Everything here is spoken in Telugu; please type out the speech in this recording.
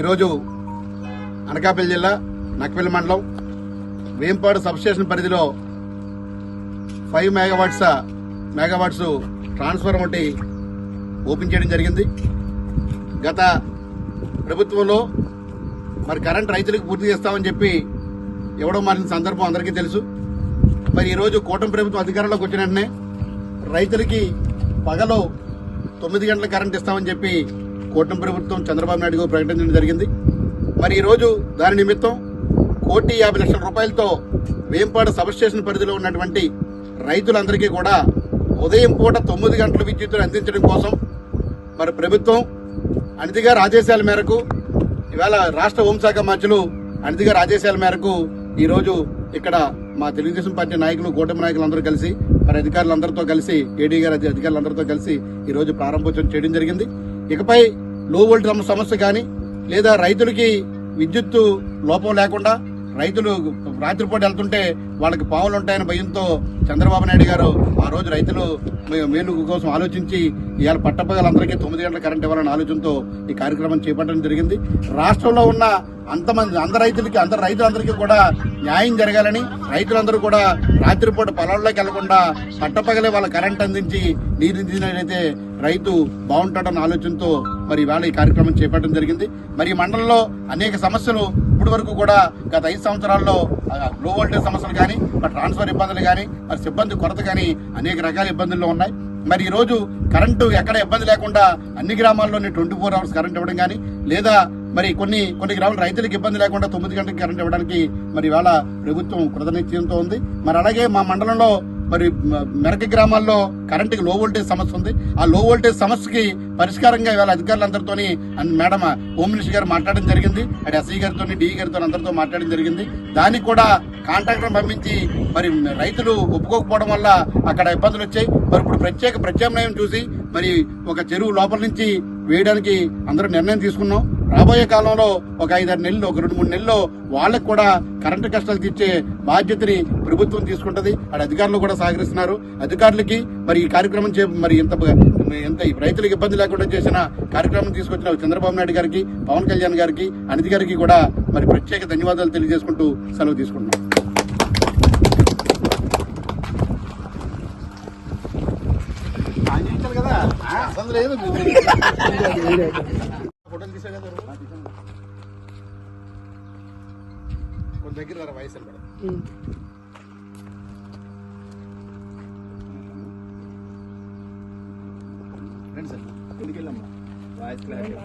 ఈరోజు అనకాపల్లి జిల్లా నక్పల్లి మండలం వేంపాడు సబ్స్టేషన్ పరిధిలో ఫైవ్ మెగావాట్స్ మెగావాట్స్ ట్రాన్స్ఫర్ ఒకటి ఓపెన్ చేయడం జరిగింది. గత ప్రభుత్వంలో మరి కరెంట్ రైతులకు పూర్తి చేస్తామని చెప్పి ఇవ్వడం మారిన సందర్భం అందరికీ తెలుసు. మరి ఈరోజు కూటమి ప్రభుత్వం అధికారంలోకి వచ్చిన వెంటనే రైతులకి పగలో తొమ్మిది గంటల కరెంట్ ఇస్తామని చెప్పి కూటమి ప్రభుత్వం చంద్రబాబు నాయుడు గారు ప్రకటించడం జరిగింది. మరి ఈరోజు దాని నిమిత్తం కోటి యాభై లక్షల రూపాయలతో వేంపాడు సబ్స్టేషన్ పరిధిలో ఉన్నటువంటి రైతులందరికీ కూడా ఉదయం పూట తొమ్మిది గంటల విద్యుత్తును అందించడం కోసం మరి ప్రభుత్వం అనితి ఆదేశాల మేరకు ఇవాళ రాష్ట్ర హోంశాఖ మంత్రులు అనితి ఆదేశాల మేరకు ఈరోజు ఇక్కడ మా తెలుగుదేశం పార్టీ నాయకులు కూటమి నాయకులందరూ కలిసి మరి అధికారులందరితో కలిసి ఏడీ గారు అధికారులందరితో కలిసి ఈరోజు ప్రారంభోత్సవం చేయడం జరిగింది. ఇకపై లో వోల్టేజ్ సమస్య కానీ లేదా రైతులకి విద్యుత్తు లోపం లేకుండా రైతులు రాత్రిపూట వెళ్తుంటే వాళ్ళకి పావులు ఉంటాయని భయంతో చంద్రబాబు నాయుడు గారు ఆ రోజు రైతులు మే- మేలు కోసం ఆలోచించి ఇవాళ పట్టపగలందరికీ తొమ్మిది గంటల కరెంట్ ఇవ్వాలనే ఆలోచనతో ఈ కార్యక్రమం చేపట్టడం జరిగింది. రాష్ట్రంలో ఉన్న అంతమంది అందరు రైతులకి అందరు రైతులందరికీ కూడా న్యాయం జరగాలని రైతులందరూ కూడా రాత్రిపూట పొలాల్లోకి వెళ్ళకుండా పట్టపగలే వాళ్ళ కరెంట్ అందించి నీరు అందించినట్లయితే రైతు బాగుంటాడన్న ఆలోచనతో మరి ఇవాళ ఈ కార్యక్రమం చేపట్టడం జరిగింది. మరి ఈ మండలంలో అనేక సమస్యలు ఇప్పటి వరకు కూడా గత ఐదు సంవత్సరాల్లో లో వోల్టేజ్ సమస్యలు కానీ మరి ట్రాన్స్ఫర్ ఇబ్బందులు కానీ మరి సిబ్బంది కొరత కానీ అనేక రకాల ఇబ్బందులు ఉన్నాయి. మరి ఈ రోజు కరెంటు ఎక్కడ ఇబ్బంది లేకుండా అన్ని గ్రామాల్లోని ట్వంటీ ఫోర్ అవర్స్ కరెంట్ ఇవ్వడం కానీ లేదా మరి కొన్ని కొన్ని గ్రామాల రైతులకు ఇబ్బంది లేకుండా తొమ్మిది గంటలకు కరెంట్ ఇవ్వడానికి మరి ఇవాళ ప్రభుత్వం కృతనిశ్చయంతో ఉంది. మరి అలాగే మా మండలంలో మరి మెరక గ్రామాల్లో కరెంటుకి లో వోల్టేజ్ సమస్య ఉంది. ఆ లో వోల్టేజ్ సమస్యకి పరిష్కారంగా ఇవాళ అధికారులందరితో and madam home minister garu మాట్లాడడం జరిగింది. అటు ఎస్ఐ గారితో డిఈ గారితో అందరితో మాట్లాడడం జరిగింది. దానికి కూడా కాంట్రాక్టర్ పంపించి మరి రైతులు ఒప్పుకోకపోవడం వల్ల అక్కడ ఇబ్బందులు వచ్చాయి. మరి ఇప్పుడు ప్రత్యేక ప్రత్యామ్నాయం చూసి మరి ఒక చెరువు లోపల నుంచి వేయడానికి అందరూ నిర్ణయం తీసుకున్నాం. రాబోయే కాలంలో ఒక ఐదారు నెలలు ఒక రెండు మూడు నెలల్లో వాళ్ళకు కూడా కరెంటు కష్టాలు తీర్చే బాధ్యతని ప్రభుత్వం తీసుకుంటది. అక్కడ అధికారులు కూడా సహకరిస్తున్నారు. అధికారులకి మరి ఈ కార్యక్రమం చే మరి ఎంత ఈ రైతులకు ఇబ్బంది లేకుండా చేసిన కార్యక్రమం తీసుకొచ్చిన చంద్రబాబు నాయుడు గారికి పవన్ కళ్యాణ్ గారికి అనితి గారికి కూడా మరి ప్రత్యేక ధన్యవాదాలు తెలియజేసుకుంటూ సెలవు తీసుకుంటున్నాం. కదా? అసలు లేదు. ఫోటోలు తీసా కదా కొంచెం దగ్గర రా వయసు కూడా రండి సార్ వాయిస్ క్లారిటీ